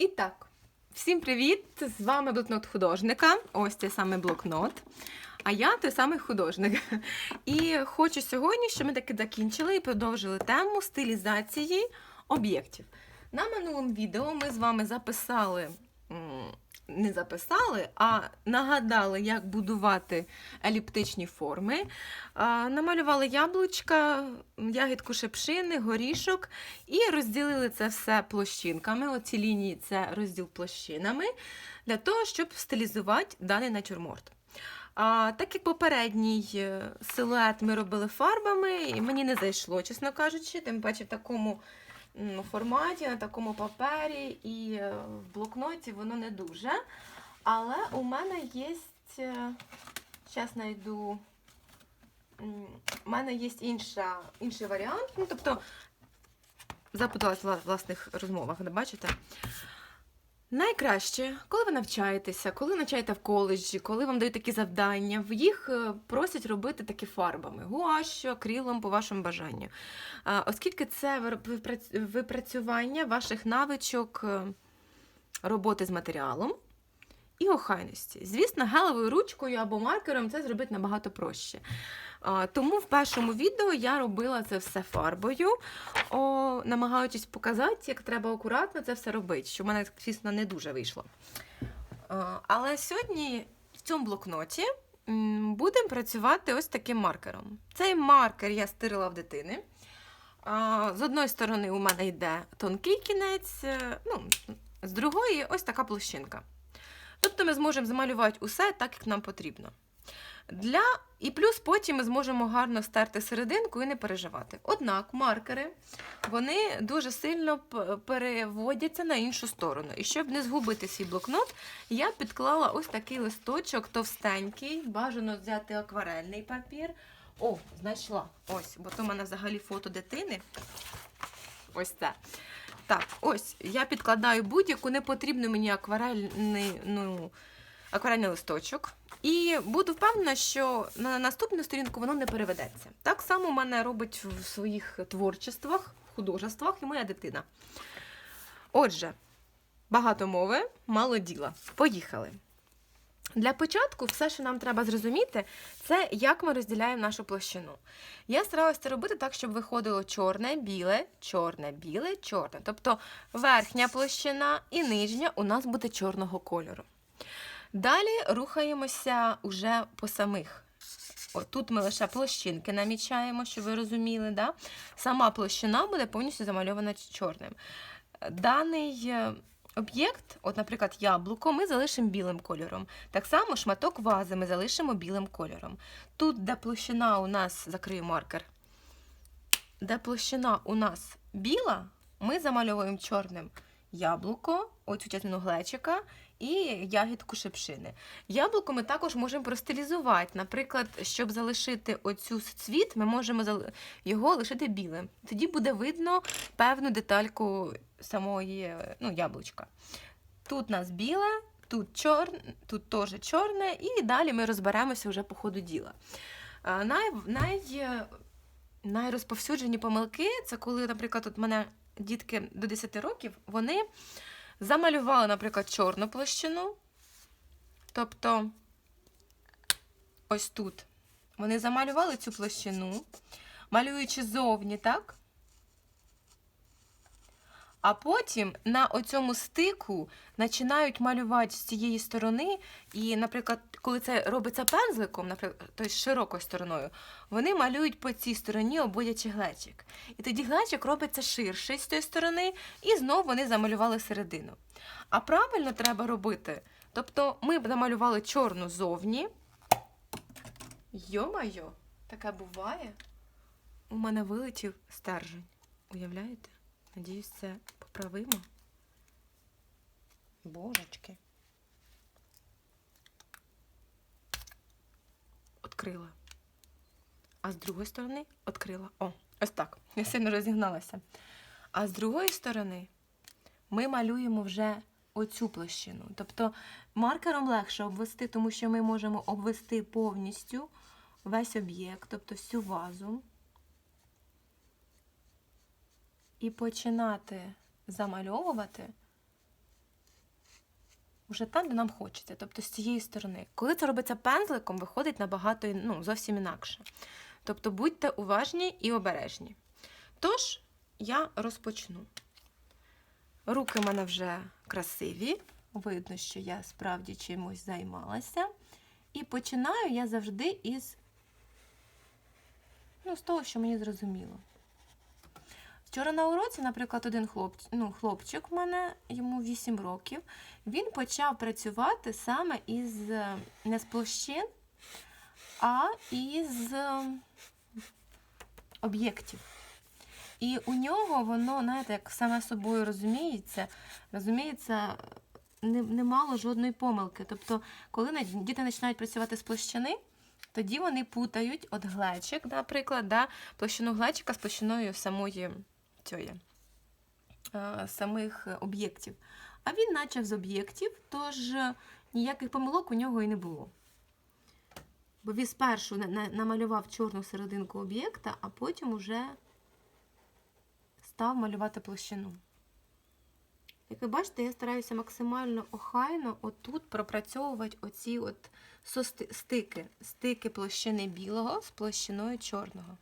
І так, всім привіт! З вами блокнот художника. Ось цей самий блокнот. А я той самий художник. І хочу сьогодні, щоб ми таки закінчили і продовжили тему стилізації об'єктів. На минулому відео ми з вами записали. Не записали, а нагадали, як будувати еліптичні форми. Намалювали яблучка, ягідку шепшини, горішок і розділили це все площинками. Оці лінії це розділ площинами для того, щоб стилізувати даний натюрморт. А, так як попередній е, силует ми робили фарбами, і мені не зайшло, чесно кажучи, тим паче в такому форматі, на такому папері і е, в блокноті воно не дуже. Але у мене є. Зараз знайду. У мене є інша, інший варіант. Ну, тобто, запиталась в власних розмовах, не бачите? Найкраще, коли ви навчаєтеся, коли навчаєте в коледжі, коли вам дають такі завдання, їх е, просять робити такі фарбами, гуашю, акрилом по вашому бажанню. Оскільки це випрацювання ваших навичок е, роботи з матеріалом і охайності. Звісно, гелевою ручкою або маркером це зробити набагато проще. Тому в першому відео я робила це все фарбою, намагаючись показати, як треба акуратно це все робити, що в мене, звісно, не дуже вийшло. Але сьогодні в цьому блокноті будемо працювати ось таким маркером. Цей маркер я стирила в дитини. З одної сторони, у мене йде тонкий кінець, е, ну, з другої ось така площинка. Тобто ми зможемо замалювати усе так, як нам потрібно. Для... І плюс потім ми зможемо гарно стерти серединку і не переживати. Однак маркери вони дуже сильно переводяться на іншу сторону. І щоб не згубити свій блокнот, я підклала ось такий листочок товстенький, бажано взяти акварельний папір. О, знайшла. Ось, бо то в мене взагалі фото дитини. Ось це. Так, ось я підкладаю будь-яку непотрібну мені акварельний, ну, акварельний листочок. І буду впевнена, що на наступну сторінку воно не переведеться. Так само мене робить в своїх творчествах, художествах і моя дитина. Отже, багато мови, мало діла. Поїхали. Для початку все, що нам треба зрозуміти, це як ми розділяємо нашу площину. Я старалася це робити так, щоб виходило чорне, біле, чорне, біле, чорне. Тобто верхня площина і нижня у нас буде чорного кольору. Далі рухаємося уже по самих. О, тут ми лише площинки намічаємо, щоб ви розуміли. Да? Сама площина буде повністю замальована чорним. Даний е, об'єкт, от, наприклад, яблуко, ми залишимо білим кольором. Так само шматок вази ми залишимо білим кольором. Тут, де площина у нас, закрию маркер, де площина у нас біла, ми замальовуємо чорним яблуко, оцю частину глечика і ягідку шипшини. Яблуко ми також можемо простилізувати. Наприклад, щоб залишити оцю цвіт, ми можемо його лишити білим. Тоді буде видно певну детальку самої ну, яблучка. Тут у нас біле, тут чорне, тут теж чорне, і далі ми розберемося вже по ходу діла. Най, най, найрозповсюджені помилки це коли, наприклад, от мене дітки до 10 років, вони замалювали, наприклад, чорну площину. Тобто, ось тут. Вони замалювали цю площину, малюючи зовні, так? А потім на оцьому стику починають малювати з цієї сторони, і, наприклад, коли це робиться пензликом, наприклад, тобто широкою стороною, вони малюють по цій стороні обводячи глечик. І тоді глечик робиться ширший з тієї сторони, і знову вони замалювали середину. А правильно треба робити. Тобто ми б намалювали чорну зовні. Йо-майо, таке буває. У мене вилетів стержень. Уявляєте? Надіюсь, це поправимо. Божечки. Открила. А з другої сторони відкрила. О, ось так. Я сильно розігналася. А з другої сторони ми малюємо вже оцю площину. Тобто маркером легше обвести, тому що ми можемо обвести повністю весь об'єкт, тобто всю вазу. І починати замальовувати вже там, де нам хочеться, тобто з цієї сторони. Коли це робиться пензликом, виходить набагато ну, зовсім інакше. Тобто будьте уважні і обережні. Тож, я розпочну. Руки в мене вже красиві, видно, що я справді чимось займалася. І починаю я завжди із ну, з того, що мені зрозуміло. Вчора на уроці, наприклад, один хлоп, ну, хлопчик в мене, йому 8 років, він почав працювати саме із не з площин, а із е, об'єктів. І у нього воно, знаєте, як саме собою розуміється, розуміється, не мало жодної помилки. Тобто, коли діти починають працювати з площини, тоді вони путають от глечик, наприклад, да, площину глечика з площиною самої цієї, е, самих об'єктів. А він почав з об'єктів, тож е, ніяких помилок у нього і не було. Бо він спершу на- на- намалював чорну серединку об'єкта, а потім уже став малювати площину. Як ви бачите, я стараюся максимально охайно отут пропрацьовувати оці от стики, стики площини білого з площиною чорного.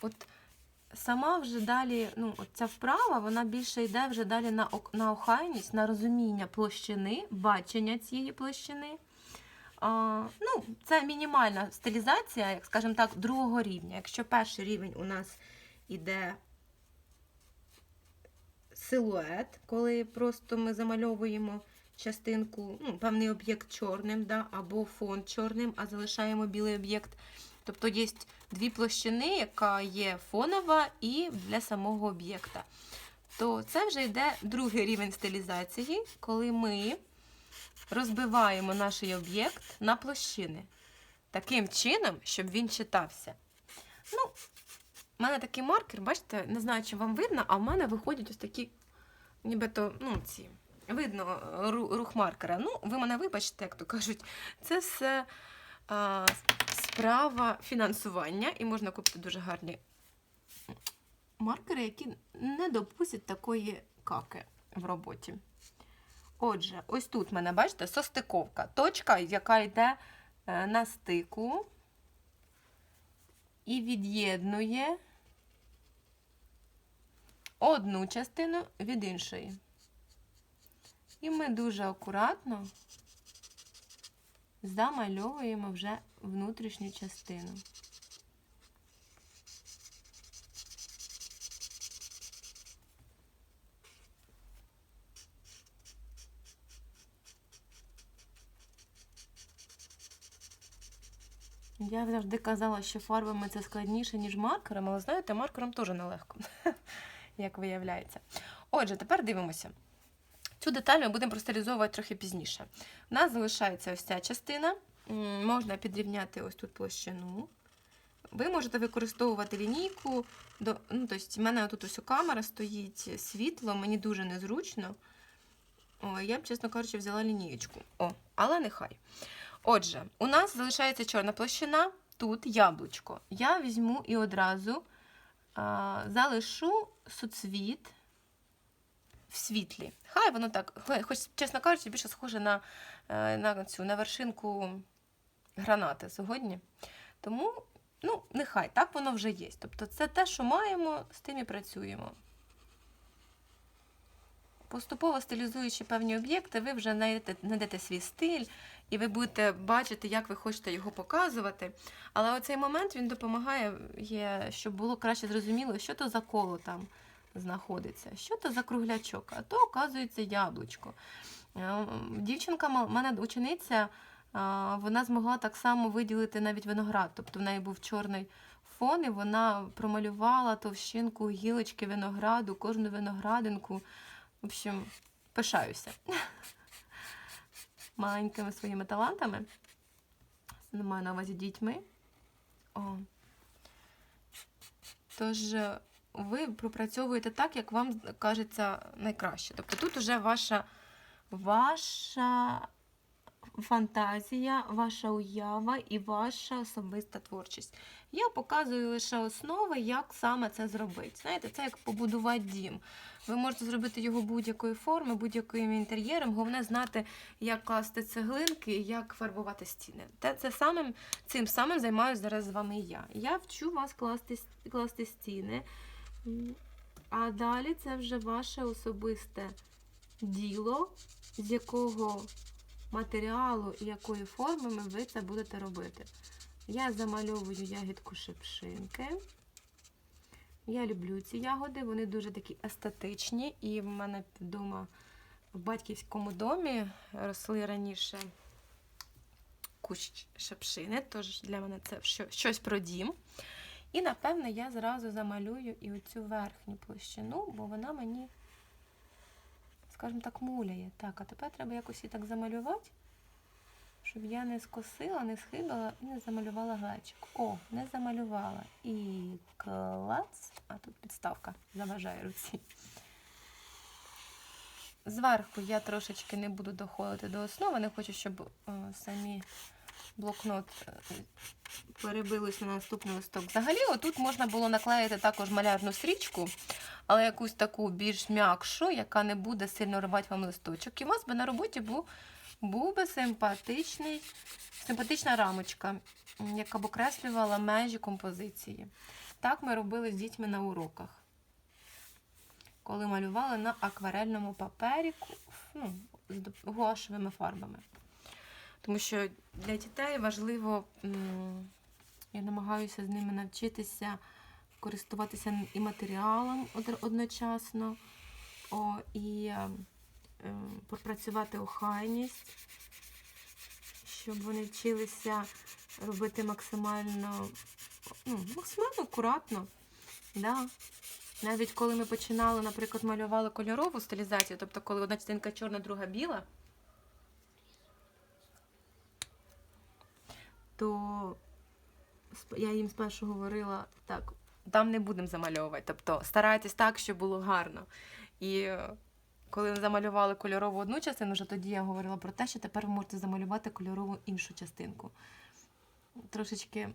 От сама вже далі, ну, ця вправа, вона більше йде вже далі на, на охайність, на розуміння площини, бачення цієї площини. А, ну, це мінімальна стилізація, як скажімо так, другого рівня. Якщо перший рівень у нас іде силует, коли просто ми замальовуємо частинку, ну, певний об'єкт чорним, да, або фон чорним, а залишаємо білий об'єкт. Тобто є дві площини, яка є фонова і для самого об'єкта. То це вже йде другий рівень стилізації, коли ми розбиваємо наш об'єкт на площини. Таким чином, щоб він читався. Ну, у мене такий маркер, бачите, не знаю, чи вам видно, а в мене виходять ось такі, нібито, ну, ці. Видно рух маркера. Ну, ви мене вибачте, як то кажуть, це все а, справа фінансування, і можна купити дуже гарні маркери, які не допустять такої каки в роботі. Отже, ось тут в мене, бачите, состиковка. Точка, яка йде е, на стику і від'єднує одну частину від іншої. І ми дуже акуратно замальовуємо вже внутрішню частину. Я завжди казала, що фарбами це складніше, ніж маркером, але знаєте, маркером теж нелегко, як виявляється. Отже, тепер дивимося. Цю деталь ми будемо простилізовувати трохи пізніше. У нас залишається ось ця частина. Можна підрівняти ось тут площину. Ви можете використовувати лінійку. До, ну, тобто, в мене тут ось камера стоїть, світло, мені дуже незручно. О, я б, чесно кажучи, взяла лінієчку. О, але нехай. Отже, у нас залишається чорна площина, тут яблучко. Я візьму і одразу а, залишу суцвіт світлі. Хай воно так, хоч, чесно кажучи, більше схоже на, е, на цю на вершинку гранати сьогодні. Тому, ну, нехай, так воно вже є. Тобто, це те, що маємо, з тим і працюємо. Поступово стилізуючи певні об'єкти, ви вже знайдете, знайдете свій стиль, і ви будете бачити, як ви хочете його показувати. Але оцей момент він допомагає, є, щоб було краще зрозуміло, що то за коло там знаходиться, що то за круглячок, а то, оказується, яблучко. Е, Дівчинка, м- мене учениця, вона змогла так само виділити навіть виноград. Тобто в неї був чорний фон, і вона промалювала товщинку гілочки винограду, кожну виноградинку. В общем, пишаюся маленькими своїми талантами. Не маю на увазі дітьми. О. Тож е, ви пропрацьовуєте так, як вам кажеться найкраще. Тобто тут уже ваша, ваша фантазія, ваша уява і ваша особиста творчість. Я показую лише основи, як саме це зробити. Знаєте, це як побудувати дім. Ви можете зробити його будь-якої форми, будь-яким інтер'єром. Головне знати, як класти цеглинки і як фарбувати стіни. Те, це самим, цим самим займаюся зараз з вами я. Я вчу вас класти, класти стіни. А далі це вже ваше особисте діло, з якого матеріалу і якої форми ви це будете робити. Я замальовую ягідку шипшинки. Я люблю ці ягоди, вони дуже такі естетичні. І в мене вдома в батьківському домі росли раніше кущ шипшини, тож для мене це щось про дім. І, напевне, я зразу замалюю і оцю верхню площину, бо вона мені, скажімо так, муляє. Так, а тепер треба якось її так замалювати, щоб я не скосила, не схибила і не замалювала глечик. О, не замалювала. І клац, а тут підставка заважає руці. Зверху я трошечки не буду доходити до основи, не хочу, щоб е, самі блокнот е, на наступний листок. Взагалі, отут можна було наклеїти також малярну стрічку, але якусь таку більш м'якшу, яка не буде сильно рвати вам листочок. І у вас би на роботі був, був би симпатичний, симпатична рамочка, яка б окреслювала межі композиції. Так ми робили з дітьми на уроках. Коли малювали на акварельному папері ну, з гуашевими фарбами. Тому що для дітей важливо, я намагаюся з ними навчитися користуватися і матеріалом одночасно, о, і е, е, пропрацювати охайність, щоб вони вчилися робити максимально, ну, максимально акуратно. Да. Навіть коли ми починали, наприклад, малювали кольорову стилізацію, тобто коли одна частинка чорна, друга біла, то я їм спершу говорила так, там не будемо замальовувати. Тобто старайтесь так, щоб було гарно. І е, коли замалювали кольорову одну частину, вже тоді я говорила про те, що тепер ви можете замалювати кольорову іншу частинку. Трошечки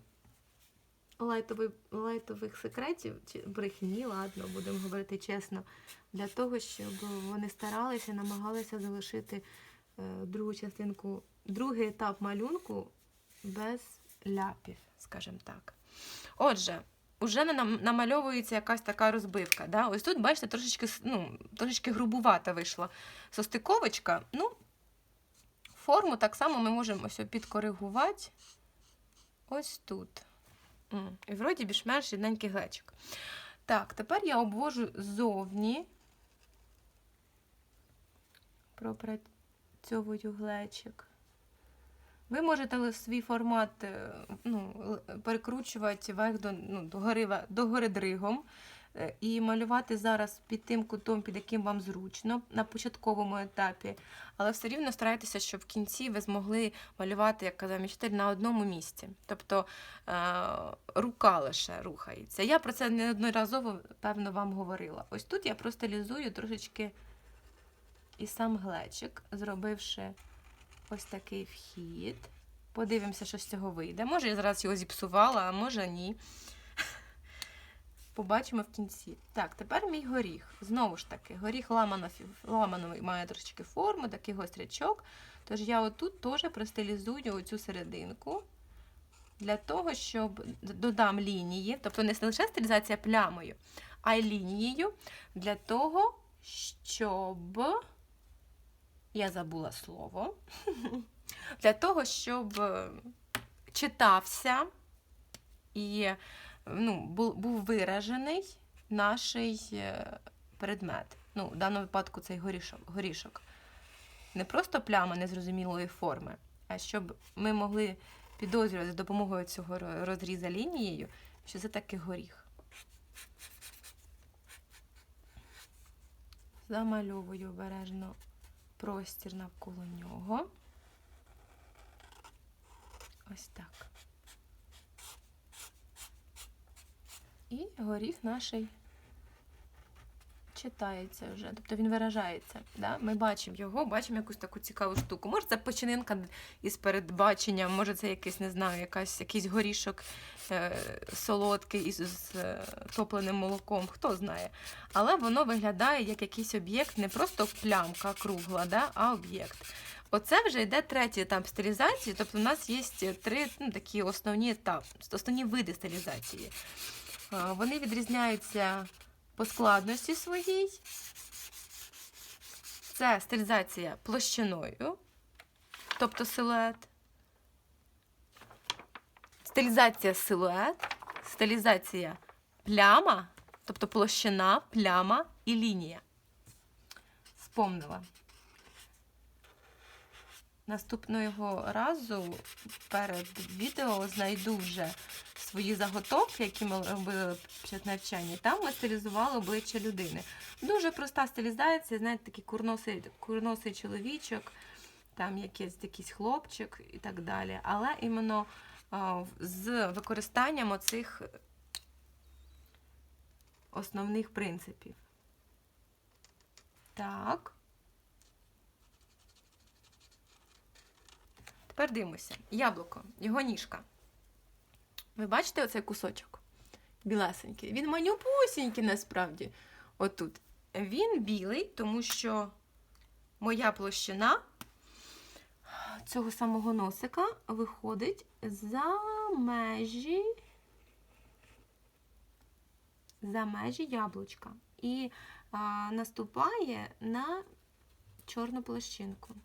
лайтовий, лайтових секретів, чи брехні, ладно, будемо говорити чесно, для того, щоб вони старалися, намагалися залишити е, другу частинку, другий етап малюнку без ляпів, скажімо так. Отже, нам- намальовується якась така розбивка. Да? Ось тут, бачите, трошечки, ну, трошечки грубувата вийшла состиковочка. Ну, форму так само ми можемо ось підкоригувати ось тут. І вроді більш-менш рідненький глечик. Так, тепер я обвожу ззовні. Пропрацьовую глечик. Ви можете свій формат е, ну, перекручувати вверх до, ну, до, гори, до гори дригом е, і малювати зараз під тим кутом, під яким вам зручно на початковому етапі. Але все рівно старайтеся, щоб в кінці ви змогли малювати, як казав мій вчитель, на одному місці. Тобто е, рука лише рухається. Я про це неодноразово, певно, вам говорила. Ось тут я простилізую трошечки і сам глечик, зробивши ось такий вхід. Подивимося, що з цього вийде. Може, я зараз його зіпсувала, а може ні. Побачимо в кінці. Так, тепер мій горіх. Знову ж таки, горіх ламано, ламановий має трошечки форму, такий гострячок. Тож я отут теж простилізую оцю серединку для того, щоб додам лінії, тобто не лише стилізація плямою, а й лінією для того, щоб я забула слово. Для того, щоб е, читався і ну, був, виражений наш предмет. Ну, в даному випадку цей горішок. горішок. Не просто пляма незрозумілої форми, а щоб ми могли підозрювати за допомогою цього розріза лінією, що це таки горіх. Замальовую обережно простір навколо нього. Ось так. І горів наш читається вже, тобто він виражається. Да? Ми бачимо його, бачимо якусь таку цікаву штуку. Може, це почининка із передбаченням, може, це якийсь, не знаю, якась, якийсь горішок е, солодкий із, з е, топленим молоком, хто знає. Але воно виглядає як якийсь об'єкт, не просто плямка кругла, да? а об'єкт. Оце вже йде третій етап стилізації, тобто у нас є три ну, такі основні етапи, основні види стилізації. Вони відрізняються по складності своїй. Це стилізація площиною, тобто силует. Стилізація силует, стилізація пляма, тобто площина, пляма і лінія. Спомнила. Наступного разу перед відео знайду вже свої заготовки, які ми робили під навчання. Там ми стилізували обличчя людини. Дуже проста стилізація, знаєте, такий курносий, курносий чоловічок, там якийсь якийсь хлопчик і так далі. Але іменно з використанням оцих основних принципів. Так. Тепер дивимося. Яблуко, його ніжка. Ви бачите оцей кусочок? Білесенький. Він манюпусінький насправді. Отут. Він білий, тому що моя площина цього самого носика виходить за межі за межі яблучка. І а, наступає на чорну площинку.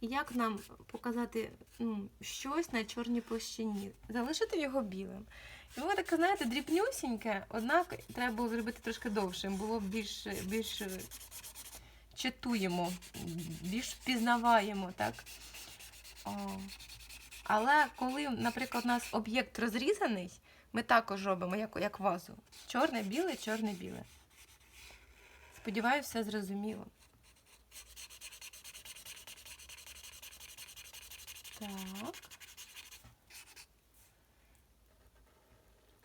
Як нам показати ну, щось на чорній площині? Залишити його білим. І воно таке, знаєте, дрібнюсіньке, однак треба було зробити трошки довшим, було більш, більш читуємо, більш впізнаваємо. Але коли, наприклад, у нас об'єкт розрізаний, ми також робимо як, як вазу. Чорне-біле, чорне-біле. Сподіваюся, все зрозуміло. Так.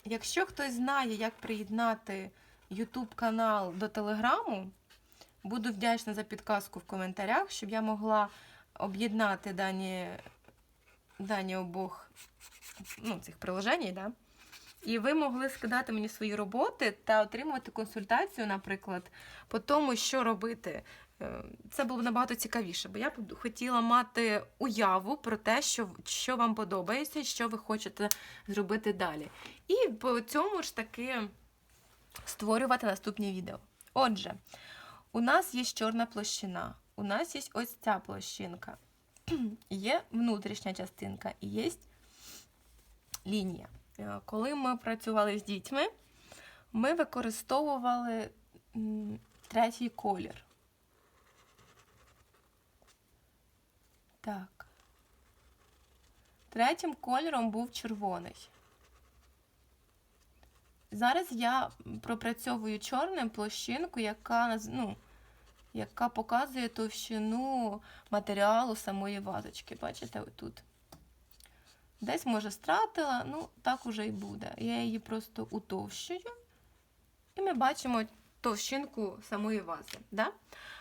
Якщо хтось знає, як приєднати YouTube канал до Телеграму, буду вдячна за підказку в коментарях, щоб я могла об'єднати дані, дані обох ну, цих приложень, да? І ви могли скидати мені свої роботи та отримувати консультацію, наприклад, по тому, що робити. Е, Це було б набагато цікавіше, бо я б хотіла мати уяву про те, що, що вам подобається, що ви хочете зробити далі. І по цьому ж таки створювати наступні відео. Отже, у нас є чорна площина, у нас є ось ця площинка, є внутрішня частинка і є лінія. Е, Коли ми працювали з дітьми, ми використовували третій колір. Так. Третім кольором був червоний. Зараз я пропрацьовую чорним площинку, яка, ну, яка показує товщину матеріалу самої вазочки. Бачите, отут. Десь, може, стратила, ну, так уже і буде. Я її просто утовщую, і ми бачимо товщинку самої вази. Да?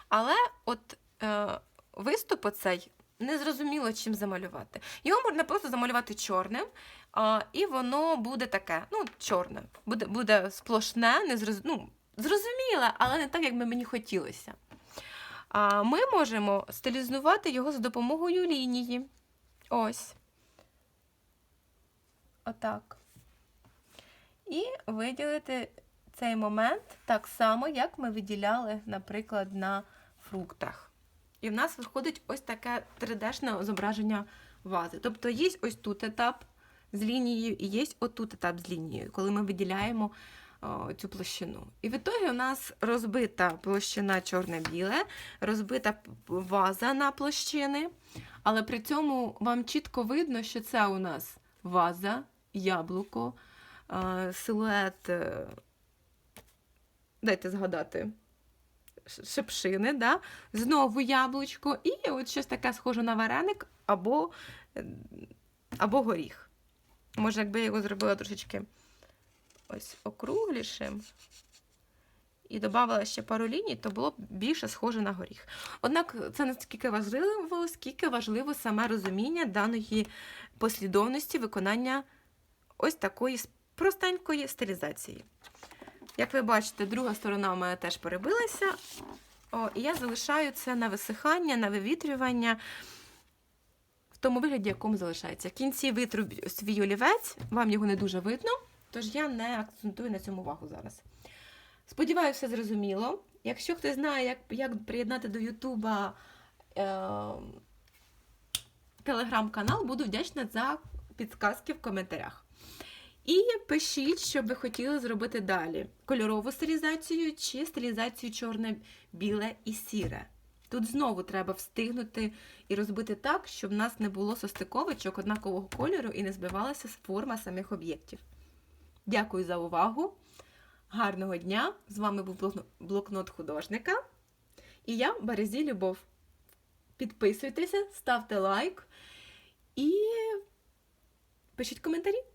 Але от е, виступ оцей не зрозуміло, чим замалювати. Його можна просто замалювати чорним, а, і воно буде таке, ну, чорне, буде, буде сплошне, не ну, зрозуміле, але не так, як би мені хотілося. А, ми можемо стилізувати його за допомогою лінії. Ось. Отак. І виділити цей момент так само, як ми виділяли, наприклад, на фруктах. І в нас виходить ось таке 3D-шне зображення вази. Тобто є ось тут етап з лінією, і є отут етап з лінією, коли ми виділяємо о, цю площину. І в ітогі у нас розбита площина чорне-біле, розбита ваза на площини, але при цьому вам чітко видно, що це у нас ваза, яблуко, е, силует. е, Дайте згадати ш- шипшини, да? знову яблучко, і от щось таке схоже на вареник або, е, або горіх. Може, якби я його зробила трошечки ось округлішим. і додавала ще пару ліній, то було б більше схоже на горіх. Однак це не стільки важливо, скільки важливо саме розуміння даної послідовності виконання ось такої простенької стилізації. Як ви бачите, друга сторона у мене теж перебилася. О, і я залишаю це на висихання, на вивітрювання в тому вигляді, якому залишається. В кінці витру свій олівець, вам його не дуже видно, тож я не акцентую на цьому увагу зараз. Сподіваюся, все зрозуміло. Якщо хтось знає, як, як приєднати до Ютуба е, телеграм-канал, буду вдячна за підсказки в коментарях. І пишіть, що ви хотіли зробити далі: кольорову стилізацію чи стилізацію чорне, біле і сіре. Тут знову треба встигнути і розбити так, щоб в нас не було состиковочок однакового кольору і не збивалася форма самих об'єктів. Дякую за увагу. Гарного дня! З вами був блокнот художника. І я Березі Любов. Підписуйтеся, ставте лайк і пишіть коментарі.